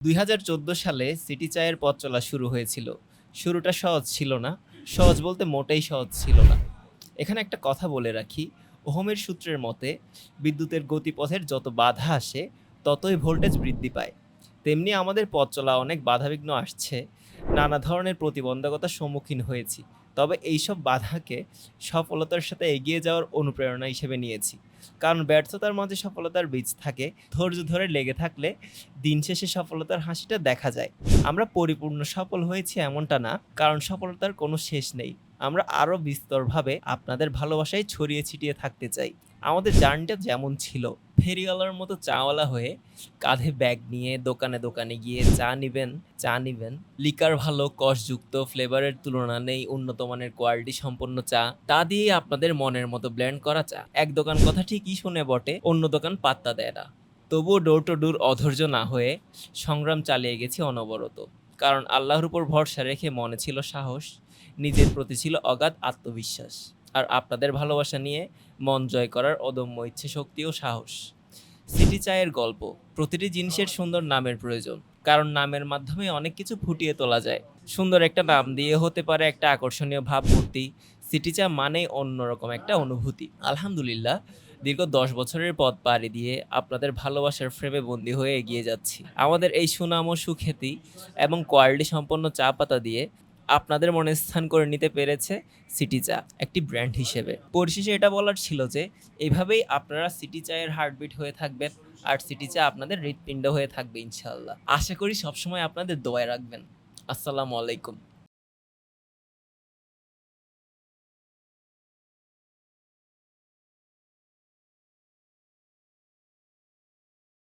দুই হাজার চোদ্দ সালে সিটি চায়ের পথ চলা শুরু হয়েছিল। শুরুটা সহজ ছিল না। সহজ বলতে মোটেই সহজ ছিল না। এখানে একটা কথা বলে রাখি, ওহমের সূত্রের মতে, বিদ্যুতের গতিপথের যত বাধা আসে, ততই ভোল্টেজ বৃদ্ধি পায়। তেমনি আমাদের পথ চলা অনেক বাধাবিঘ্ন আসছে নানা ধরনের প্রতিবন্ধকতার সম্মুখীন হয়েছি। তবে এইসব বাধাকে সফলতার সাথে এগিয়ে যাওয়ার অনুপ্রেরণা হিসেবে নিয়েছি। কারণ ব্যর্থতার মাঝে সফলতার বীজ থাকে, ধৈর্য ধরে লেগে থাকলে দিন শেষে সফলতার হাসিটা দেখা যায়। আমরা পরিপূর্ণ সফল হয়েছি এমনটা না, কারণ সফলতার কোনো শেষ নেই। আমরা আরও বিস্তরভাবে আপনাদের ভালোবাসায় ছড়িয়ে ছিটিয়ে থাকতে চাই। আমাদের জার্নিটা যেমন ছিল ফেরিওয়ালার মতো চাওয়ালা হয়ে কাঁধে ব্যাগ নিয়ে দোকানে দোকানে গিয়ে চা নিবেন চা নিবেন। লিকার ভালো, কষযুক্ত, ফ্লেভারের তুলনা নেই, উন্নত মানের কোয়ালিটি সম্পন্ন চা। তা দিয়ে আপনাদের মনের মতো ব্ল্যান্ড করা চা। এক দোকান কথা ঠিকই শুনে বটে, অন্য দোকান পাত্তা দেয় না। তবুও ডোর টু ডোর অধৈর্য না হয়ে সংগ্রাম চালিয়ে গেছি অনবরত। কারণ আল্লাহর উপর ভরসা রেখে মনে ছিল সাহস, নিজের প্রতি ছিল অগাধ আত্মবিশ্বাস। আর আপনাদের ভালোবাসা নিয়ে মন জয় করার অদম্য ইচ্ছে শক্তি ও সাহস। সিটি চায়ের গল্প, প্রতিটি জিনিসের সুন্দর নামের প্রয়োজন, কারণ নামের মাধ্যমে অনেক কিছু ফুটিয়ে তোলা যায়। সুন্দর একটা নাম দিয়ে হতে পারে একটা আকর্ষণীয় ভাবমূর্তি, সিটি চা মানেই অন্যরকম একটা অনুভূতি। আলহামদুলিল্লাহ, দীর্ঘ দশ বছরের পথ পাড়ি দিয়ে আপনাদের ভালোবাসার ফ্রেমে বন্দী হয়ে এগিয়ে যাচ্ছি। আমাদের এই সুনাম ও সুখ্যাতি এবং কোয়ালিটি সম্পন্ন চা পাতা দিয়ে আপনাদের মনে স্থান করে নিতে পেরেছে সিটি চা একটি ব্র্যান্ড হিসেবে। পরিশেষে এটা বলার ছিল যে, এভাবেই আপনারা সিটি চায়ের হার্টবিট হয়ে থাকবেন আর সিটি চা আপনাদের হৃৎপিণ্ড হয়ে থাকবে ইনশাল্লাহ আশা করি সবসময় আপনাদের দোয়া রাখবেন। আসসালামু আলাইকুম।